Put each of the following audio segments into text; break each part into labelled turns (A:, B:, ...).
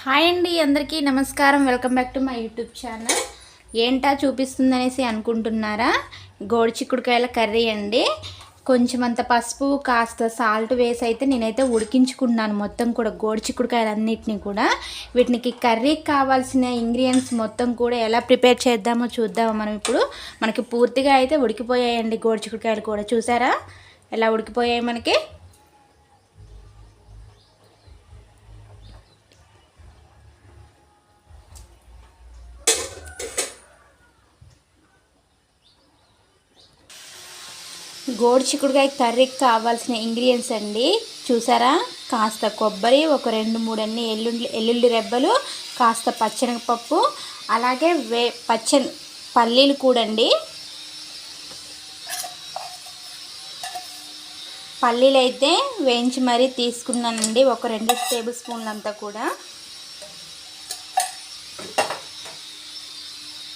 A: Hi అండి అందరికీ నమస్కారం. Welcome back to my YouTube channel. ఏంటా చూపిస్తుందనేసి అనుకుంటున్నారా? గోడు చిక్కుడుకాయల కర్రీ అండి. కొంచెం అంత పసుపు కాస్త సాల్ట్ వేసి అయితే నేనైతే ఉడికించుకున్నాను మొత్తం కూడా గోడి చిక్కుడుకాయలన్నింటినీ కూడా. వీటికి కర్రీకి కావాల్సిన ఇంగ్రీడియంట్స్ మొత్తం కూడా ఎలా ప్రిపేర్ చేద్దామో చూద్దామో మనం ఇప్పుడు. మనకి పూర్తిగా అయితే ఉడికిపోయాయండి గోడి చిక్కుడుకాయలు కూడా. చూసారా? ఎలా ఉడికిపోయాయి మనకి? గోడు చిక్కుడుకాయ కర్రీకి కావాల్సిన ఇంగ్రీడియంట్స్ అండి. చూసారా? కాస్త కొబ్బరి ఒక రెండు మూడు అన్ని ఎల్లుండి ఎల్లుల్లి రెబ్బలు కాస్త పచ్చనగపప్పు అలాగే వే పచ్చని పల్లీలు కూడండి. అండి పల్లీలు అయితే వేయించి మరీ తీసుకున్నానండి ఒక రెండు టేబుల్ స్పూన్లు అంతా కూడా.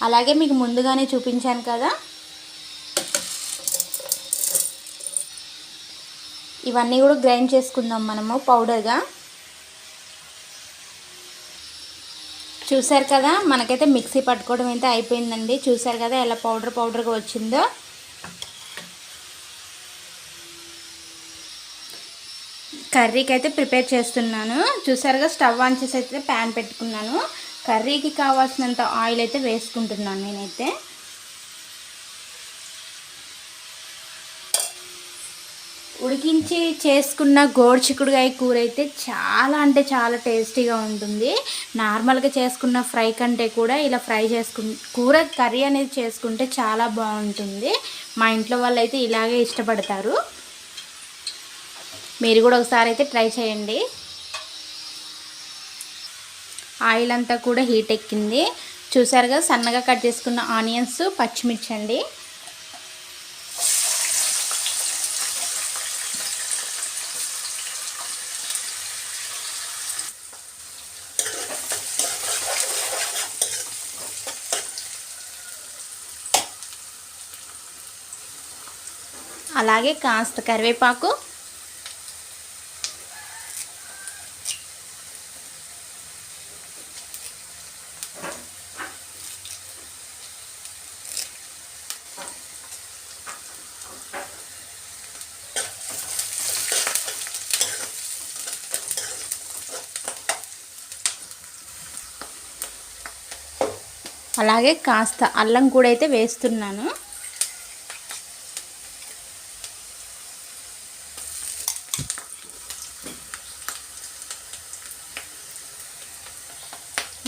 A: అలాగే మీకు ముందుగానే చూపించాను కదా ఇవన్నీ కూడా గ్రైండ్ చేసుకుందాం మనము పౌడర్గా. చూసారు కదా మనకైతే మిక్సీ పట్టుకోవడం అయితే అయిపోయిందండి. చూసారు కదా ఎలా పౌడర్ పౌడర్గా వచ్చిందో. కర్రీకి అయితే ప్రిపేర్ చేస్తున్నాను. చూసారుగా స్టవ్ ఆన్ చేసి అయితే ప్యాన్ పెట్టుకున్నాను. కర్రీకి కావాల్సినంత ఆయిల్ అయితే వేసుకుంటున్నాను నేనైతే. ఉడికించి చేసుకున్న గోడుచిక్కుడుకాయ కూర అయితే చాలా అంటే చాలా టేస్టీగా ఉంటుంది. నార్మల్గా చేసుకున్న ఫ్రై కంటే కూడా ఇలా ఫ్రై చేసుకు కూర కర్రీ అనేది చేసుకుంటే చాలా బాగుంటుంది. మా ఇంట్లో వాళ్ళు అయితే ఇలాగే ఇష్టపడతారు. మీరు కూడా ఒకసారి అయితే ట్రై చేయండి. ఆయిల్ అంతా కూడా హీట్ ఎక్కింది. చూసారుగా సన్నగా కట్ చేసుకున్న ఆనియన్స్ పచ్చిమిర్చి అండి అలాగే కాస్త కరివేపాకు. అలాగే కాస్త అల్లం కూడా అయితే వేస్తున్నాను.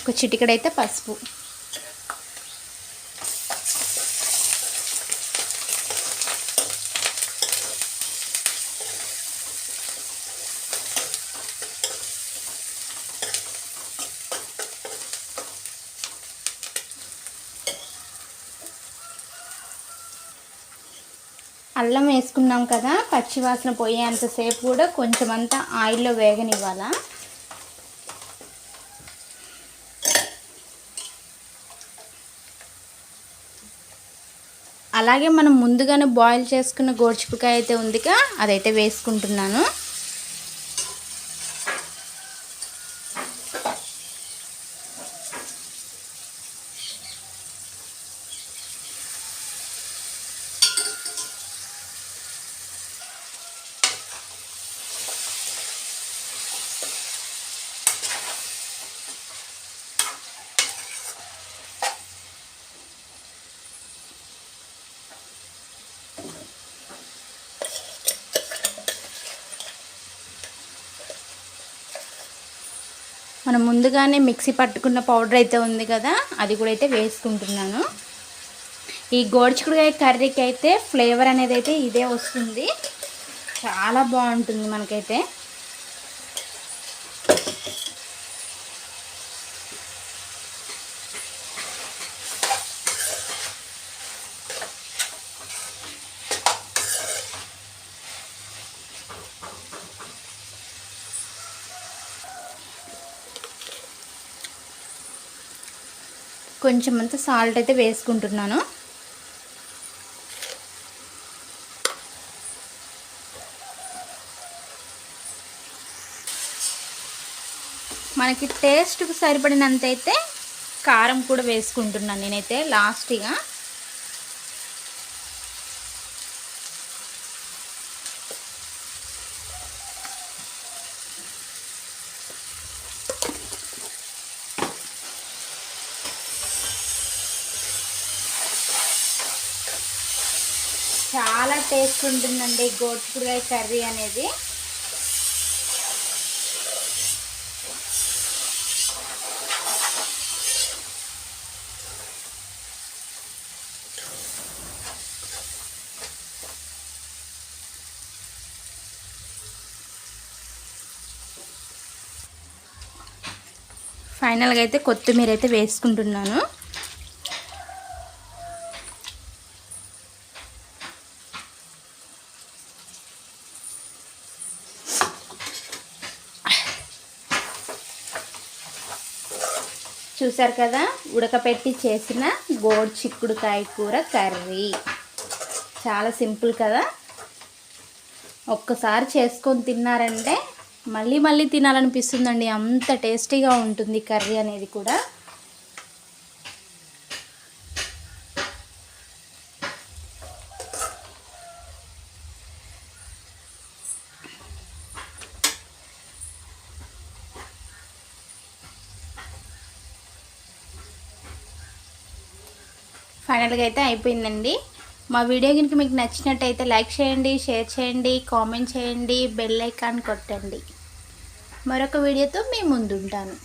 A: ఒక చిటికడైతే పసుపు. అల్లం వేసుకున్నాం కదా పచ్చివాసన పోయేంతసేపు కూడా కొంచెం అంతా ఆయిల్లో వేగనివ్వాలా? అలాగే మనం ముందుగానే బాయిల్ చేసుకున్న గోర్చిపుకాయ అయితే ఉందిగా అదైతే వేసుకుంటున్నాను. మనం ముందుగానే మిక్సీ పట్టుకున్న పౌడర్ అయితే ఉంది కదా అది కూడా అయితే వేసుకుంటున్నాను. ఈ గోడ్చికుడుకాయ కర్రీకి అయితే ఫ్లేవర్ అనేది అయితే ఇదే వస్తుంది. చాలా బాగుంటుంది మనకైతే. కొంచెం అంత సాల్ట్ అయితే వేసుకుంటున్నాను. మనకి టేస్ట్కి సరిపడినంత అయితే కారం కూడా వేసుకుంటున్నాను నేనైతే లాస్ట్గా చాలా టేస్ట్ ఉంటుందండి గోటుకుడుగాయ కర్రీ అనేది. ఫైనల్గా అయితే కొత్తిమీర అయితే వేసుకుంటున్నాను. చూసారు కదా? ఉడకపెట్టి చేసిన గోడు చిక్కుడుకాయ కూర కర్రీ. చాలా సింపుల్ కదా? ఒక్కసారి చేసుకొని తిన్నారంటే మళ్ళీ మళ్ళీ తినాలనిపిస్తుందండి. అంత టేస్టీగా ఉంటుంది కర్రీ అనేది కూడా. ఫైనల్గా అయితే అయిపోయిందండి. మా వీడియో కనుక మీకు నచ్చినట్టయితే లైక్ చేయండి షేర్ చేయండి కామెంట్ చేయండి బెల్ ఐకాన్ కొట్టండి. మరొక వీడియోతో మీ ముందు ఉంటాను